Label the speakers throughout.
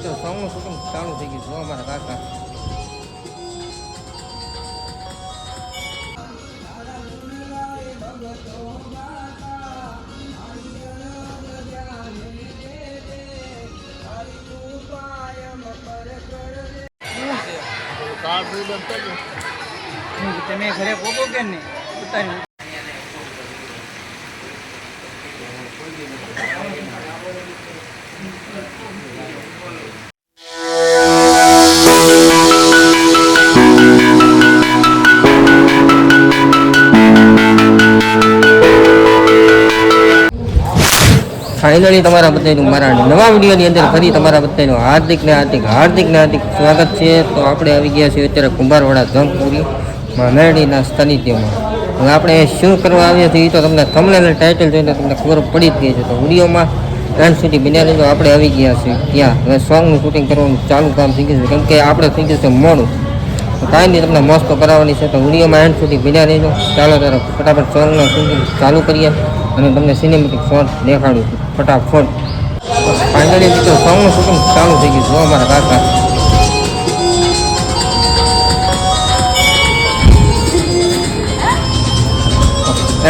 Speaker 1: તો સોંગનું શૂટિંગ ચાલુ થઈ ગયું જો અમારા કાકા
Speaker 2: તમે ઘરે પોકો કે નહીં
Speaker 1: ફાઇનલી તમારા બધાનું મારા નવા વિડીયોની અંદર ફરી તમારા બધાનું હાર્દિક ને હાર્દિક હાર્દિક ને હાર્દિક સ્વાગત છે. તો આપણે આવી ગયા છીએ અત્યારે કુંભારવાડા જંગપુરી મેરડીના સ્થાનિધ્યમાં હવે આપણે શું કરવા આવ્યા છીએ એ તો તમને થંબનેલ ટાઇટલ જોઈને તમને ખબર પડી જ ગઈ છે. તો વિડીયોમાં એન્ડ સુધી બન્યા રહેજો. આપણે આવી ગયા છીએ ત્યાં. હવે સોંગનું શૂટિંગ કરવાનું ચાલુ કામ થઈ ગયું છે. કેમ કે આપણે થઈ ગયું છે મોડું. કાંઈ નહીં, તમને મસ્ત કરાવવાની છે. તો વિડીયોમાં એન્ડ સુધી બિના રહેજો. ચાલો તરફ ફટાફટ સોંગનું શૂટિંગ ચાલુ કરીએ. અને તમને સિનેમેટિક શોર્ટ દેખાડું છું. ફટાફટ. ફાઇનલી મિત્રો સોંગનું શૂટિંગ ચાલુ થઈ ગયું જોવા અમારા કાકા.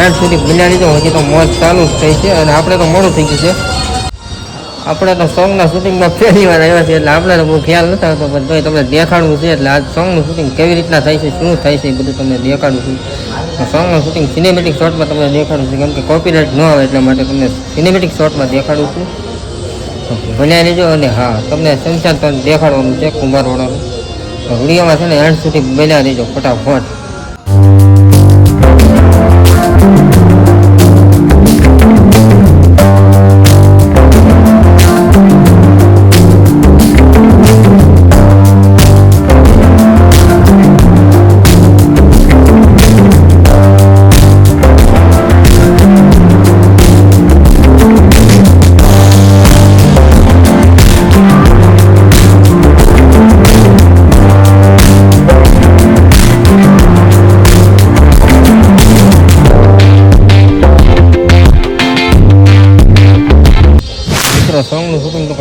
Speaker 1: એન્ડ સુધી બિલાડી તો હજી તો મોજ ચાલુ જ થઈ છે અને આપણે તો મોડું થઈ ગયું છે. આપણે તો સોંગના શૂટિંગમાં પહેલી વાર આવ્યા છે એટલે આપણે બહુ ખ્યાલ નથી આવતો, પણ તોય તમને દેખાડવું છે એટલે આ સોંગનું શૂટિંગ કેવી રીતના થાય છે, શું થાય છે એ બધું તમને દેખાડું છું. સોંગનું શૂટિંગ સિનેમેટિક શોટમાં તમને દેખાડું છું, કેમ કે કોપીરાઇટ ન આવે એટલા માટે તમને સિનેમેટિક શોટમાં દેખાડું છું. ભણ્યા લેજો અને હા, તમને પણ દેખાડવાનું છે કુંભારવાળાનું વિડીયોમાં છે ને એન્ડ સુધી બન્યા લેજો ફટાફટ.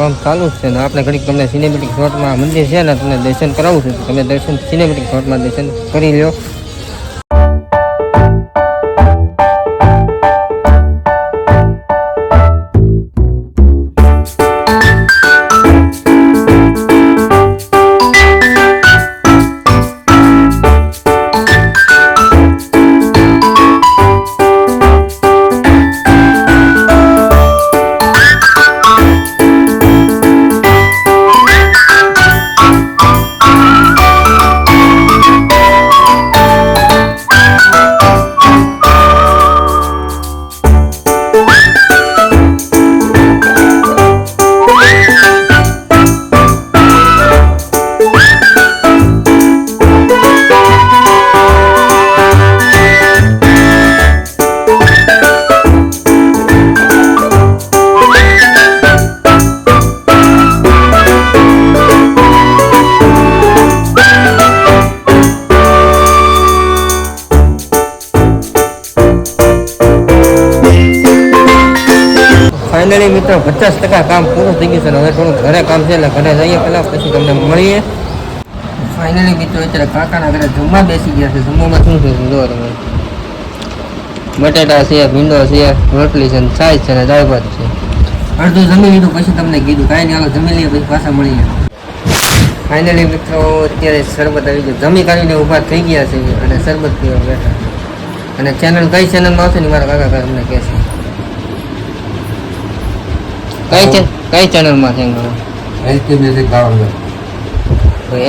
Speaker 1: કામ ચાલુ જ છે ને આપણે ઘડીક તમને સિનેમેટિક શોર્ટમાં મંદિર છે ને, તમને દર્શન કરાવું છું. તમે દર્શન સિનેમેટિક શોર્ટમાં દર્શન કરી લ્યો. ફાઇનલી મિત્રો, પચાસ ટકા કામ પૂરું થઈ ગયું છે હવે થોડું ઘરે કામ છે એટલે ઘરે જઈએ પહેલાં, પછી તમને મળીએ. ફાઇનલી મિત્રો, અત્યારે કાકાના ઘરે જમવા બેસી ગયા છે. જમવામાં શું છે જો તમે. બટેટા છે, ભીંડો છે, રોટલી છે ને છાશ છે ને દાળ ભાત છે. અડધું જમી લીધું, પછી તમને કીધું. કાંઈ નહીં જમી લઈએ, પછી પાછા મળીએ. ફાઇનલી મિત્રો, અત્યારે શરબત આવી ગયું. જમી કાઢીને ઊભા થઈ ગયા છે અને શરબત પીવા બેઠા. અને ચેનલ કઈ ચેનલમાં આવશે ને મારા કાકા તમને કહેશે. કઈ કઈ ચેનલમાં છે
Speaker 3: SP music Bhavnagar.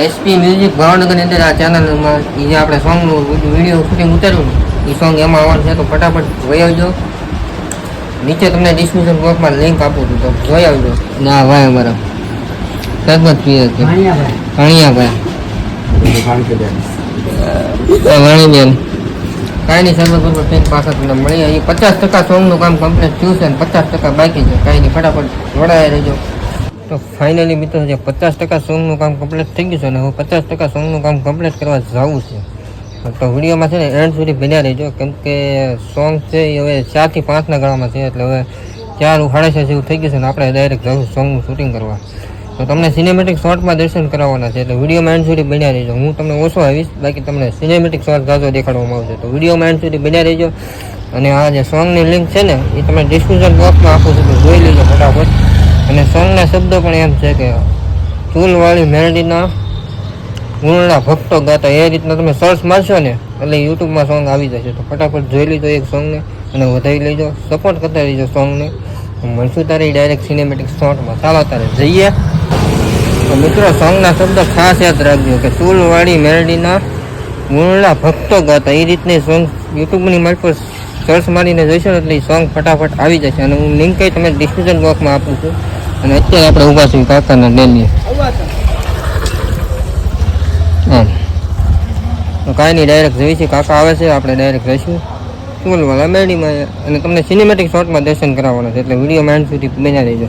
Speaker 1: SP music ભાવનગરની અંદર આ ચેનલમાં એ જે આપણે સોંગનું વીડિયો શૂટિંગ ઉતાર્યું એ સોંગ એમાં આવવાનું છે તો ફટાફટ જોઈ આવજો. નીચે તમને ડિસ્ક્રિપ્શન બોક્સમાં લિંક આપું છું તો જોઈ આવજો. ના ભાઈ અમારા સરબત પીએ છે. ભાણિયાભાઈ. વાણીબેન કાંઈ નહીં બરબત પીને પાછા તમને મળીએ. એ પચાસ ટકા સોંગનું કામ કમ્પ્લીટ થયું છે અને પચાસ ટકા બાકી છે. કાંઈ નહીં, ફટાફટ જોડાયા રહેજો. તો ફાઇનલી મિત્રો, જે પચાસ ટકા સોંગનું કામ કમ્પ્લીટ થઈ ગયું છે અને હું પચાસ ટકા સોંગનું કામ કમ્પ્લીટ કરવા જાઉં છે. તો વિડીયોમાં છે ને એન્ડ સુધી બન્યા રહેજો. કેમ કે સોંગ છે એ હવે ચારથી પાંચના ગાળામાં છે, એટલે હવે ચાર સાડા ચાર જેવું થઈ ગયું છે ને, આપણે ડાયરેક્ટ જવું સોંગનું શૂટિંગ કરવા. તો તમને સિનેમેટિક શોર્ટમાં દર્શન કરાવવાના છે તો વિડીયોમાં એન્ડ સુધી બન્યા રહેજો. હું તમને ઓછો આવીશ, બાકી તમને સિનેમેટિક શોર્ટ ગાજો દેખાડવામાં આવશે. તો વિડીયોમાં એન્ડ સુધી બન્યા રહેજો. અને આ જે સોંગની લિંક છે ને, એ તમે ડિસ્ક્રિપ્શન બોક્સમાં આપું છું તો જોઈ લેજો ફટાફટ. અને સોંગના શબ્દો પણ એમ છે કે, ચૂલવાળી મેલડીના ગુણના ભક્તો ગાતા. એ રીતના તમે સર્ચ મારશો ને, એટલે યુટ્યુબમાં સોંગ આવી જશે. તો ફટાફટ જોઈ લેજો એક સોંગને અને વધારી લેજો. સપોર્ટ કરતા રહેજો સોંગને મળશું તારે ડાયરેક્ટ સિનેમેટિક શોર્ટમાં ચાલો તારે જઈએ. તો મિત્રો સોંગના શબ્દ ખાસ યાદ રાખજો કે ચૂલવાળી મેલડીના મૂળના ભક્તો ગાતા. એ રીતની સોંગ યુટ્યુબની મારી પર સર્ચ મારીને જોઈશો ને એટલે એ સોંગ ફટાફટ આવી જશે. અને હું લિંક તમે ડિસ્ક્રિપ્શન બોક્સમાં આપું છું. અને અત્યારે આપણે ઊભા છીએ કાકાના ડેલી તો કાંઈ નહીં ડાયરેક્ટ જોઈ છે. કાકા આવે છે આપણે ડાયરેક્ટ જઈશું. બોલવાલા મેડીમાં અને તમને સિનેમેટિક શોર્ટમાં દર્શન કરાવવાના છે, એટલે વીડિયો માઇન્ડ સુધી બન્યા રહેજો.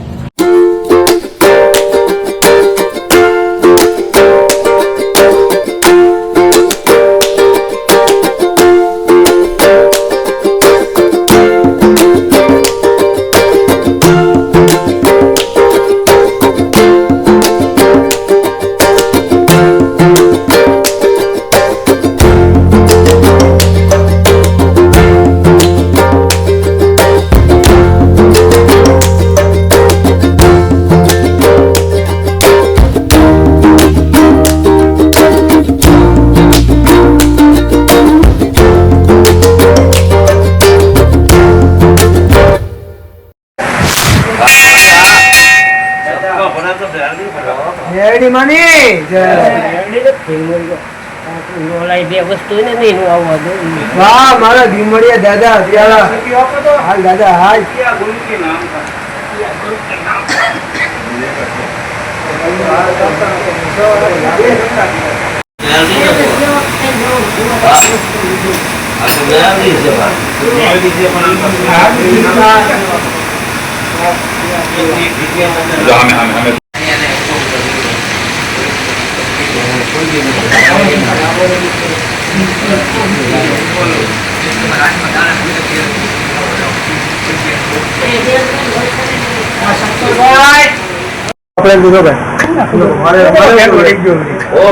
Speaker 2: રેડી માની?
Speaker 4: બે વસ્તુ ને
Speaker 2: વાહ મારા ભીમડિયા દાદા અત્યારે. હાલ દાદા હાલ. મારે લીધો.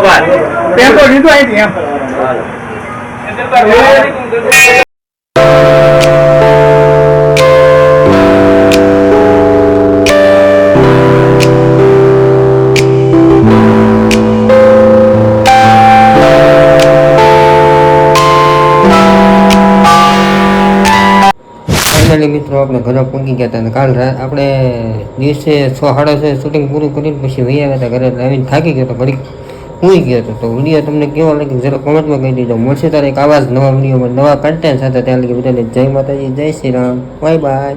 Speaker 2: ભાઈ. પેકો લીધો અહીંથી એમ
Speaker 1: ફાઇનલી મિત્રો, આપણે ઘરે પહોંચી ગયા હતા કાલ રા- આપણે દિવસે છ, સાડા છ શૂટિંગ પૂરું કરીને પછી વહી આવ્યા હતા ઘરે. આવીને થાકી ગયો હતો ઘડી સુઈ ગયો હતો. તો વીડિયો તમને કેવો લાગે જરા કોમેન્ટમાં કહી દીધો મળશે તારે એક આવા જ નવા વિડીયોમાં, નવા કન્ટેન્ટ સાથે. ત્યાં લગી બધાને જય માતાજી, જય શ્રી રામ. Bye bye